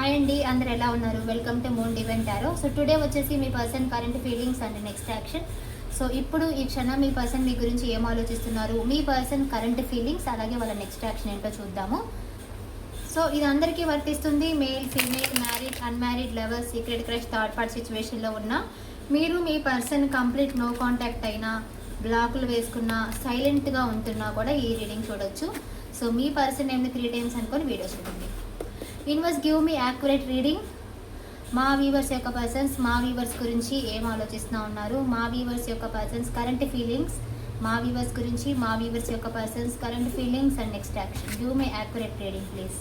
Hi అండి అందరు ఎలా ఉన్నారు? Welcome to moon divine tarot so today వచ్చేసి మీ person current feelings and next action so ఇప్పుడు ఈ క్షణం మీ పర్సన్ మీ గురించి ఏం ఆలోచిస్తున్నారు? మీ పర్సన్ కరెంట్ ఫీలింగ్స్ అలాగే వాళ్ళ నెక్స్ట్ యాక్షన్ ఏంటో చూద్దాము. సో ఇది అందరికీ వర్తిస్తుంది. Male female married unmarried lover secret crush third part సిచ్యువేషన్లో ఉన్న మీరు మీ పర్సన్ కంప్లీట్ నో కాంటాక్ట్ అయినా బ్లాకులు వేసుకున్నా సైలెంట్గా ఉంటున్నా కూడా ఈ రీడింగ్ చూడొచ్చు. సో మీ పర్సన్ ఏమి త్రీ టైమ్స్ అనుకొని వీడియో చూడండి. Universe give me accurate reading మా వీవర్స్ యొక్క పర్సన్స్ మా వీవర్స్ గురించి ఏం ఆలోచిస్తూ ఉన్నారు? మా వీవర్స్ యొక్క పర్సన్స్ కరెంట్ ఫీలింగ్స్ మా వీవర్స్ గురించి మా వీవర్స్ యొక్క persons current feelings and next action give me accurate reading please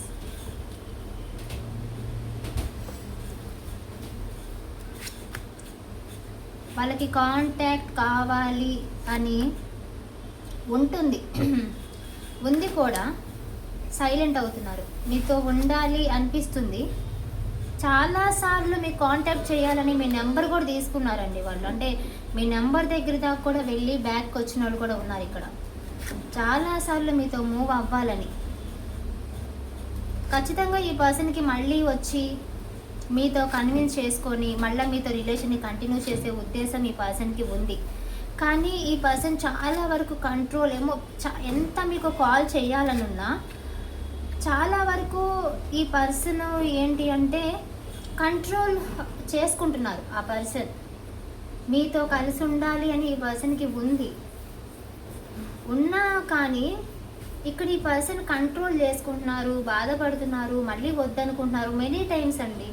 వాళ్ళకి కాంటాక్ట్ కావాలి అని ఉంటుంది. ఉంది కూడా. సైలెంట్ అవుతున్నారు. మీతో ఉండాలి అనిపిస్తుంది. చాలాసార్లు మీ కాంటాక్ట్ చేయాలని మీ నెంబర్ కూడా తీసుకున్నారండి వాళ్ళు. అంటే మీ నెంబర్ దగ్గర దాకా కూడా వెళ్ళి బ్యాక్ వచ్చిన వాళ్ళు కూడా ఉన్నారు ఇక్కడ. చాలాసార్లు మీతో మూవ్ అవ్వాలని. ఖచ్చితంగా ఈ పర్సన్కి మళ్ళీ వచ్చి మీతో కన్విన్స్ చేసుకొని మళ్ళీ మీతో రిలేషన్ని కంటిన్యూ చేసే ఉద్దేశం ఈ పర్సన్కి ఉంది. కానీ ఈ పర్సన్ చాలా వరకు కంట్రోల్ ఏమో చా- ఎంత మీకు కాల్ చేయాలనున్నా చాలా వరకు ఈ పర్సన్ ఏంటి అంటే కంట్రోల్ చేసుకుంటున్నారు ఆ పర్సన్. మీతో కలిసి ఉండాలి అని ఈ పర్సన్కి ఉంది. ఉన్నా కానీ ఇక్కడ ఈ పర్సన్ కంట్రోల్ చేసుకుంటున్నారు బాధపడుతున్నారు మళ్ళీ వద్దనుకుంటున్నారు మెనీ టైమ్స్ అండి.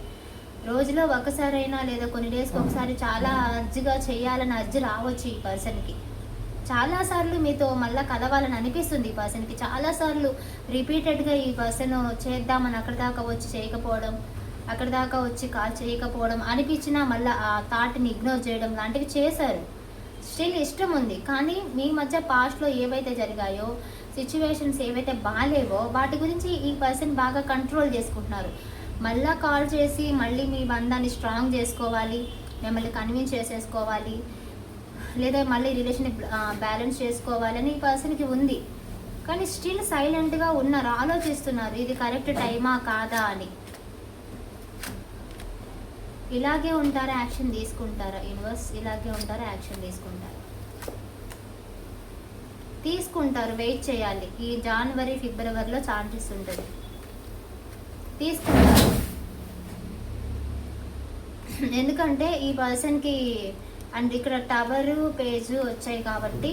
రోజులో ఒకసారైనా లేదా కొన్ని డేస్కి ఒకసారి చాలా అర్జీగా చేయాలని అర్జీ రావచ్చు ఈ పర్సన్కి. చాలాసార్లు మీతో మళ్ళీ కలవాలని అనిపిస్తుంది ఈ పర్సన్కి. చాలాసార్లు రిపీటెడ్గా ఈ పర్సన్ చేద్దామని అక్కడ దాకా వచ్చి చేయకపోవడం అక్కడ దాకా వచ్చి కాల్ చేయకపోవడం అనిపించినా మళ్ళీ ఆ థాట్ని ఇగ్నోర్ చేయడం లాంటివి చేశారు. స్టిల్ ఇష్టం ఉంది. కానీ మీ మధ్య పాస్ట్లో ఏవైతే జరిగాయో సిచ్యువేషన్స్ ఏవైతే బాగాలేవో వాటి గురించి ఈ పర్సన్ బాగా కంట్రోల్ చేసుకుంటున్నారు. మళ్ళీ కాల్ చేసి మళ్ళీ మీ బంధాన్ని స్ట్రాంగ్ చేసుకోవాలి మిమ్మల్ని కన్విన్స్ చేసేసుకోవాలి లేదా మళ్ళీ రిలేషన్ బ్యాలెన్స్ చేసుకోవాలని ఈ పర్సన్కి ఉంది. కానీ స్టిల్ సైలెంట్గా ఉన్నారు ఆలోచిస్తున్నారు ఇది కరెక్ట్ టైమా కాదా అని. ఇలాగే ఉంటారా యాక్షన్ తీసుకుంటారా? యూనివర్స్ ఇలాగే ఉంటారా యాక్షన్ తీసుకుంటారా? తీసుకుంటారు వెయిట్ చేయాలి. ఈ జనవరి ఫిబ్రవరిలో ఛాన్సెస్ ఉంటుంది. తీసుకుంటారు. ఎందుకంటే ఈ పర్సన్కి అండ్ ఇక్కడ టవర్ పేజ్ వచ్చాయి కాబట్టి.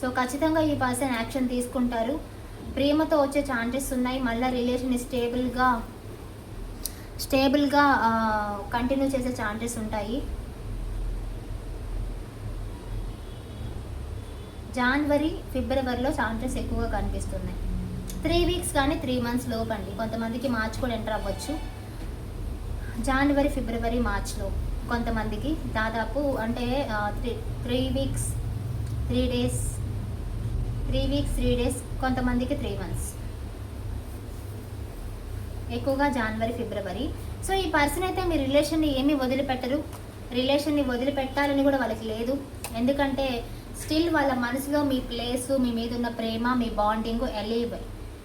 సో ఖచ్చితంగా ఈ పర్సన్ యాక్షన్ తీసుకుంటారు. ప్రేమతో వచ్చే ఛాన్సెస్ ఉన్నాయి. మళ్ళీ రిలేషన్ స్టేబుల్గా స్టేబుల్గా కంటిన్యూ చేసే ఛాన్సెస్ ఉంటాయి. జనవరి ఫిబ్రవరిలో ఛాన్సెస్ ఎక్కువగా కనిపిస్తున్నాయి. త్రీ వీక్స్ కానీ త్రీ మంత్స్ లోపు అండి. కొంతమందికి మార్చి కూడా ఎంటర్ అవ్వచ్చు. జనవరి ఫిబ్రవరి మార్చ్లో కొంతమందికి దాదాపు అంటే three three weeks three days three weeks three days కొంతమందికి త్రీ మంత్స్ ఎక్కువగా జనవరి ఫిబ్రవరి సో ఈ పర్సన్ అయితే మీ రిలేషన్ని ఏమీ వదిలిపెట్టరు. రిలేషన్ని వదిలిపెట్టాలని కూడా వాళ్ళకి లేదు. ఎందుకంటే స్టిల్ వాళ్ళ మనసులో మీ ప్లేస్ మీ మీద ఉన్న ప్రేమ మీ బాండింగ్ ఎలీవ్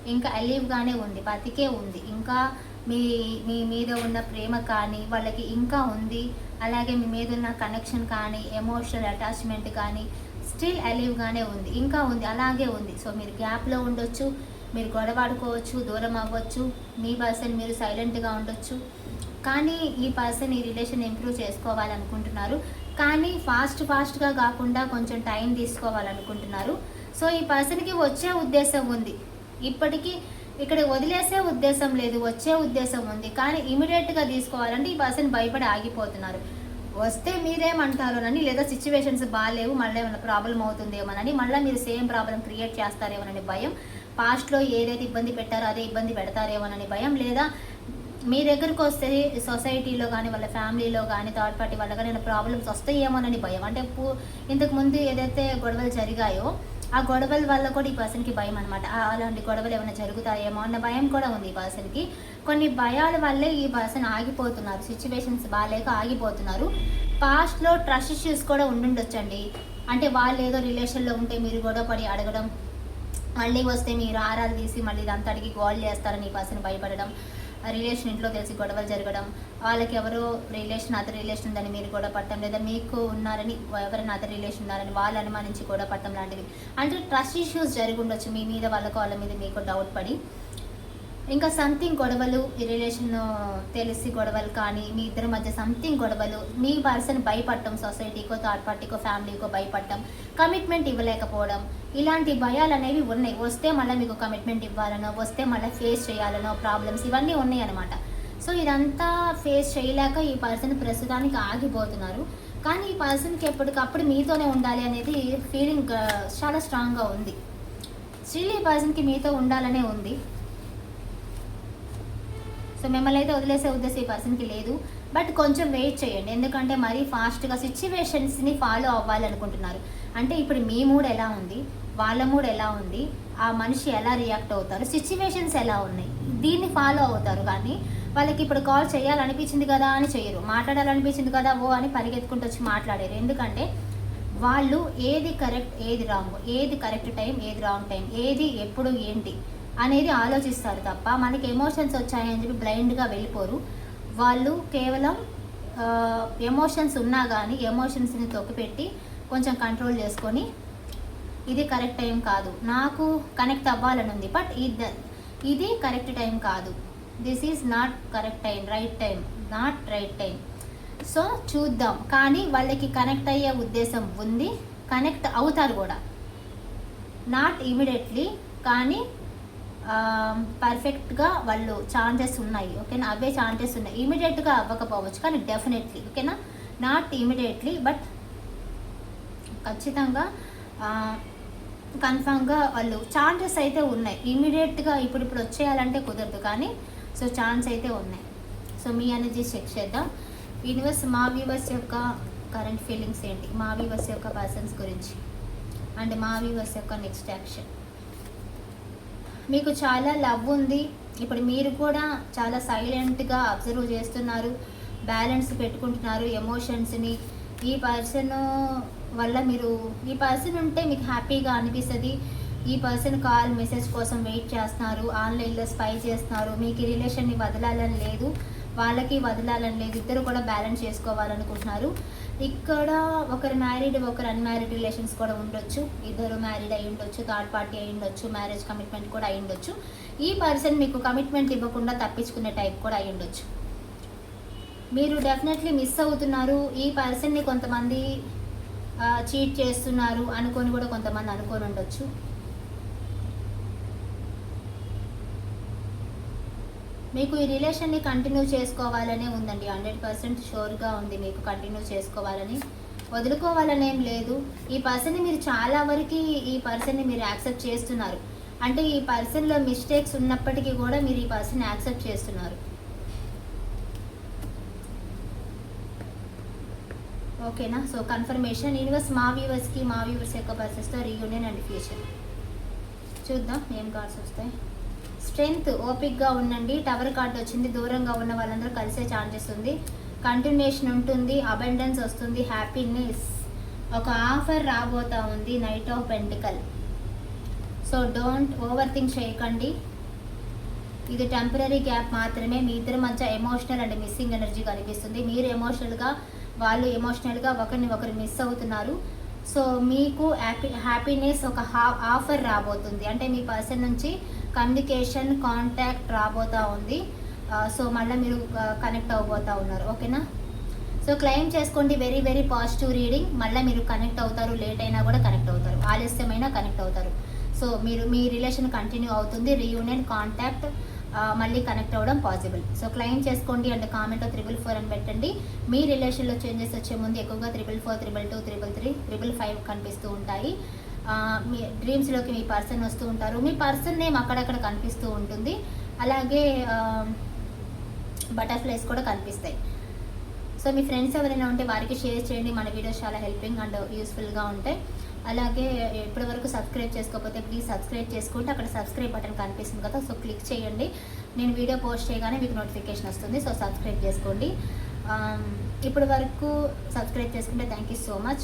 ఇంకా ఎలీవ్గానే ఉంది బతికే ఉంది. ఇంకా మీ మీ మీద ఉన్న ప్రేమ కానీ వాళ్ళకి ఇంకా ఉంది. అలాగే మీ మీద ఉన్న కనెక్షన్ కానీ ఎమోషనల్ అటాచ్మెంట్ కానీ స్టిల్ అలీవ్గానే ఉంది. ఇంకా ఉంది అలాగే ఉంది. సో మీరు గ్యాప్లో ఉండొచ్చు మీరు గొడవాడుకోవచ్చు దూరం అవ్వచ్చు మీ పర్సన్ మీరు సైలెంట్గా ఉండొచ్చు. కానీ ఈ పర్సన్ ఈ రిలేషన్ ఇంప్రూవ్ చేసుకోవాలనుకుంటున్నారు. కానీ ఫాస్ట్ ఫాస్ట్గా కాకుండా కొంచెం టైం తీసుకోవాలనుకుంటున్నారు. సో ఈ పర్సన్కి వచ్చే ఉద్దేశం ఉంది. ఇప్పటికీ ఇక్కడ వదిలేసే ఉద్దేశం లేదు వచ్చే ఉద్దేశం ఉంది. కానీ ఇమీడియట్గా తీసుకోవాలంటే ఈ పర్సన్ భయపడి ఆగిపోతున్నారు. వస్తే మీరేమంటారోనని లేదా సిచ్యువేషన్స్ బాగాలేవు మళ్ళీ ఏమైనా ప్రాబ్లం అవుతుందేమోనని మళ్ళీ మీరు సేమ్ ప్రాబ్లం క్రియేట్ చేస్తారేమోనని భయం. పాస్ట్లో ఏదైతే ఇబ్బంది పెట్టారో అదే ఇబ్బంది పెడతారేమోనని భయం. లేదా మీ దగ్గరకు వస్తే సొసైటీలో కానీ వాళ్ళ ఫ్యామిలీలో కానీ థర్డ్ పార్టీ వాళ్ళ కానీ ప్రాబ్లమ్స్ వస్తాయేమోనని భయం. అంటే పూ- ఇంతకు ముందు ఏదైతే గొడవలు జరిగాయో ఆ గొడవల వల్ల కూడా ఈ పర్సన్కి భయం అనమాట అలాంటి గొడవలు ఏమైనా జరుగుతాయేమో అన్న భయం కూడా ఉంది ఈ పర్సన్కి కొన్ని భయాల వల్లే ఈ పర్సన్ ఆగిపోతున్నారు. సిచ్యువేషన్స్ బాగాలేక ఆగిపోతున్నారు. పాస్ట్లో ట్రస్ట్ ఇష్యూస్ కూడా ఉండుండొచ్చండి. అంటే వాళ్ళు ఏదో రిలేషన్లో ఉంటే మీరు గొడవ పడి అడగడం మళ్ళీ వస్తే మీరు ఆరాలు తీసి మళ్ళీ ఇదంతా అడిగి గోల్ చేస్తారని ఈ పర్సన్ భయపడడం రిలేషన్ ఇంట్లో తెలిసి గొడవలు జరగడం వాళ్ళకి ఎవరో రిలేషన్ అతని రిలేషన్ ఉందని మీరు కూడా పట్టడం లేదా మీకు ఉన్నారని ఎవరైనా అతని రిలేషన్ ఉన్నారని వాళ్ళు అనుమానించి కూడా పట్టడం లాంటివి. అంటే ట్రస్ట్ ఇష్యూస్ జరిగి ఉండొచ్చు మీ మీద వాళ్ళకు వాళ్ళ మీద మీకు డౌట్ పడి. ఇంకా సంథింగ్ గొడవలు ఈ రిలేషన్ తెలిసి గొడవలు కానీ మీ ఇద్దరి మధ్య సంథింగ్ గొడవలు మీ పర్సన్ భయపడటం సొసైటీకో థర్డ్ పార్టీకో ఫ్యామిలీకో భయపడటం కమిట్మెంట్ ఇవ్వలేకపోవడం ఇలాంటి భయాలు అనేవి ఉన్నాయి. వస్తే మళ్ళీ మీకు కమిట్మెంట్ ఇవ్వాలనో వస్తే మళ్ళీ ఫేస్ చేయాలనో ప్రాబ్లమ్స్ ఇవన్నీ ఉన్నాయి అనమాట సో ఇదంతా ఫేస్ చేయలేక ఈ పర్సన్ ప్రస్తుతానికి ఆగిపోతున్నారు. కానీ ఈ పర్సన్కి ఎప్పటికప్పుడు మీతోనే ఉండాలి అనేది ఫీలింగ్ uh, చాలా స్ట్రాంగ్గా ఉంది. స్టిల్ ఈ పర్సన్కి మీతో ఉండాలనే ఉంది. సో మిమ్మల్ని అయితే వదిలేసే ఉద్దేశం ఈ పర్సన్కి లేదు. బట్ కొంచెం వెయిట్ చేయండి. ఎందుకంటే మరీ ఫాస్ట్గా సిచ్యువేషన్స్ని ఫాలో అవ్వాలనుకుంటున్నారు. అంటే ఇప్పుడు మీ మూడ్ ఎలా ఉంది? వాళ్ళ మూడ్ ఎలా ఉంది? ఆ మనిషి ఎలా రియాక్ట్ అవుతారు? సిచ్యువేషన్స్ ఎలా ఉన్నాయి? దీన్ని ఫాలో అవుతారు. కానీ వాళ్ళకి ఇప్పుడు కాల్ చేయాలనిపించింది కదా అని చేయరు. మాట్లాడాలనిపించింది కదా ఓ అని పరిగెత్తుకుంటూ వచ్చి మాట్లాడారు. ఎందుకంటే వాళ్ళు ఏది కరెక్ట్ ఏది రాంగ్ ఏది కరెక్ట్ టైం ఏది రాంగ్ టైం ఏది ఎప్పుడు ఏంటి అనేది ఆలోచిస్తారు తప్ప మనకి ఎమోషన్స్ వచ్చాయని చెప్పి బ్లైండ్గా వెళ్ళిపోరు. వాళ్ళు కేవలం ఎమోషన్స్ ఉన్నా కానీ ఎమోషన్స్ని తొక్కిపెట్టి కొంచెం కంట్రోల్ చేసుకొని ఇది కరెక్ట్ టైం కాదు. నాకు కనెక్ట్ అవ్వాలని ఉంది. బట్ ఇది ఇది కరెక్ట్ టైం కాదు. This is not correct time right time not right time so చూద్దాం. కానీ వాళ్ళకి కనెక్ట్ అయ్యే ఉద్దేశం ఉంది. కనెక్ట్ అవుతారు కూడా. నాట్ ఇమీడియట్లీ కానీ పర్ఫెక్ట్గా వాళ్ళు ఛాన్సెస్ ఉన్నాయి ఓకేనా? అవే ఛాన్సెస్ ఉన్నాయి. ఇమీడియట్గా అవ్వకపోవచ్చు కానీ డెఫినెట్లీ ఓకేనా? నాట్ ఇమీడియట్లీ బట్ ఖచ్చితంగా కన్ఫామ్గా వాళ్ళు ఛాన్సెస్ అయితే ఉన్నాయి. ఇమీడియట్గా ఇప్పుడు ఇప్పుడు వచ్చేయాలంటే కుదరదు కానీ సో ఛాన్స్ అయితే ఉన్నాయి. సో మీ ఎనర్జీ చెక్ చేద్దాం. యూనివర్స్ మా వ్యూవర్స్ యొక్క కరెంట్ ఫీలింగ్స్ ఏంటి? మా వ్యూవర్స్ యొక్క పర్సన్స్ గురించి. అండ్ మా వ్యూవర్స్ యొక్క నెక్స్ట్ యాక్షన్ మీకు చాలా లవ్ ఉంది. ఇప్పుడు మీరు కూడా చాలా సైలెంట్గా అబ్జర్వ్ చేస్తున్నారు. బ్యాలెన్స్ పెట్టుకుంటున్నారు ఎమోషన్స్ని. ఈ పర్సన్ వల్ల మీరు ఈ పర్సన్ ఉంటే మీకు హ్యాపీగా అనిపిస్తుంది. ఈ పర్సన్ కాల్ మెసేజ్ కోసం వెయిట్ చేస్తున్నారు. ఆన్లైన్లో స్పై చేస్తున్నారు. మీకు ఈ రిలేషన్ని వదలాలని లేదు. వాళ్ళకి వదలాలని లేదు. ఇద్దరు కూడా బ్యాలెన్స్ చేసుకోవాలనుకుంటున్నారు. ఇక్కడ ఒకరు మ్యారీడ్ ఒకరు అన్మ్యారీడ్ రిలేషన్స్ కూడా ఉండొచ్చు. ఇద్దరు మ్యారీడ్ అయి ఉండొచ్చు థర్డ్ పార్టీ అయి ఉండొచ్చు మ్యారేజ్ కమిట్మెంట్ కూడా అయి ఉండొచ్చు. ఈ పర్సన్ మీకు కమిట్మెంట్ ఇవ్వకుండా తప్పించుకునే టైప్ కూడా అయి ఉండొచ్చు. మీరు డెఫినెట్లీ మిస్ అవుతున్నారు. ఈ పర్సన్ని కొంతమంది చీట్ చేస్తున్నారు అనుకొని కూడా కొంతమంది అనుకొని ఉండొచ్చు. మీకు ఈ రిలేషన్ని కంటిన్యూ చేసుకోవాలనే ఉందండి. హండ్రెడ్ పర్సెంట్ షూర్గా ఉంది మీకు కంటిన్యూ చేసుకోవాలని. వదులుకోవాలని ఏం లేదు. ఈ పర్సన్ని మీరు చాలా వరకు ఈ పర్సన్ని మీరు యాక్సెప్ట్ చేస్తున్నారు. అంటే ఈ పర్సన్లో మిస్టేక్స్ ఉన్నప్పటికీ కూడా మీరు ఈ పర్సన్ యాక్సెప్ట్ చేస్తున్నారు. ఓకేనా? So confirmation. యూనివర్స్ మా వ్యూవర్స్కి మా వ్యూవర్స్ యొక్క పర్సన్స్తో రీయూనియన్ అండ్ ఫ్యూచర్ చూద్దాం ఏం కార్డ్స్ వస్తాయి? స్ట్రెంగ్త్ ఓపిక్గా ఉండండి. టవర్ కార్డ్ వచ్చింది దూరంగా ఉన్న వాళ్ళందరూ కలిసే ఛాన్సెస్ ఉంది. కంటిన్యూషన్ ఉంటుంది అబెండెన్స్ వస్తుంది హ్యాపీనెస్. ఒక ఆఫర్ రాబోతా ఉంది knight of pentacle. So don't over think చేయకండి. ఇది టెంపరీ గ్యాప్ మాత్రమే. మీ ఇద్దరి మధ్య ఎమోషనల్ అండ్ మిస్సింగ్ ఎనర్జీ కనిపిస్తుంది. మీరు ఎమోషనల్గా వాళ్ళు ఎమోషనల్గా ఒకరిని ఒకరు మిస్ అవుతున్నారు. సో మీకు హ్యాపీ హ్యాపీనెస్ ఒక హా ఆఫర్ రాబోతుంది. అంటే మీ పర్సన్ నుంచి కమ్యూనికేషన్ కాంటాక్ట్ రాబోతూ ఉంది. సో మళ్ళీ మీరు కనెక్ట్ అవ్వబోతూ ఉన్నారు. ఓకేనా? సో క్లెయిమ్ చేసుకోండి. Very very positive reading. మళ్ళీ మీరు కనెక్ట్ అవుతారు. లేట్ అయినా కూడా కనెక్ట్ అవుతారు. ఆలస్యమైనా కనెక్ట్ అవుతారు. సో మీరు మీ రిలేషన్ కంటిన్యూ అవుతుంది. రీయూనియన్ కాంటాక్ట్ మళ్ళీ కనెక్ట్ అవ్వడం పాసిబుల్ సో క్లెయిమ్ చేసుకోండి అండ్ కామెంట్లో త్రిబుల్ ఫోర్ అని పెట్టండి. మీ రిలేషన్లో చేంజెస్ వచ్చే ముందు ఎక్కువగా triple four triple two triple three triple five కనిపిస్తూ ఉంటాయి. మీ డ్రీమ్స్లోకి మీ పర్సన్ వస్తూ ఉంటారు. మీ పర్సన్ నేమ్ అక్కడక్కడ కనిపిస్తూ ఉంటుంది. అలాగే బటర్ఫ్లైస్ కూడా కనిపిస్తాయి. సో మీ ఫ్రెండ్స్ ఎవరైనా ఉంటే వారికి షేర్ చేయండి. మన వీడియోస్ చాలా హెల్పింగ్ అండ్ యూస్ఫుల్గా ఉంటాయి. అలాగే ఇప్పటి వరకు సబ్స్క్రైబ్ చేసుకోకపోతే ప్లీజ్ సబ్స్క్రైబ్ చేసుకుంటే అక్కడ సబ్స్క్రైబ్ బటన్ కనిపిస్తుంది కదా. సో క్లిక్ చేయండి. నేను వీడియో పోస్ట్ చేయగానే మీకు నోటిఫికేషన్ వస్తుంది. సో సబ్స్క్రైబ్ చేసుకోండి. ఇప్పటి వరకు సబ్స్క్రైబ్ చేసుకుంటే థ్యాంక్ యూ సో మచ్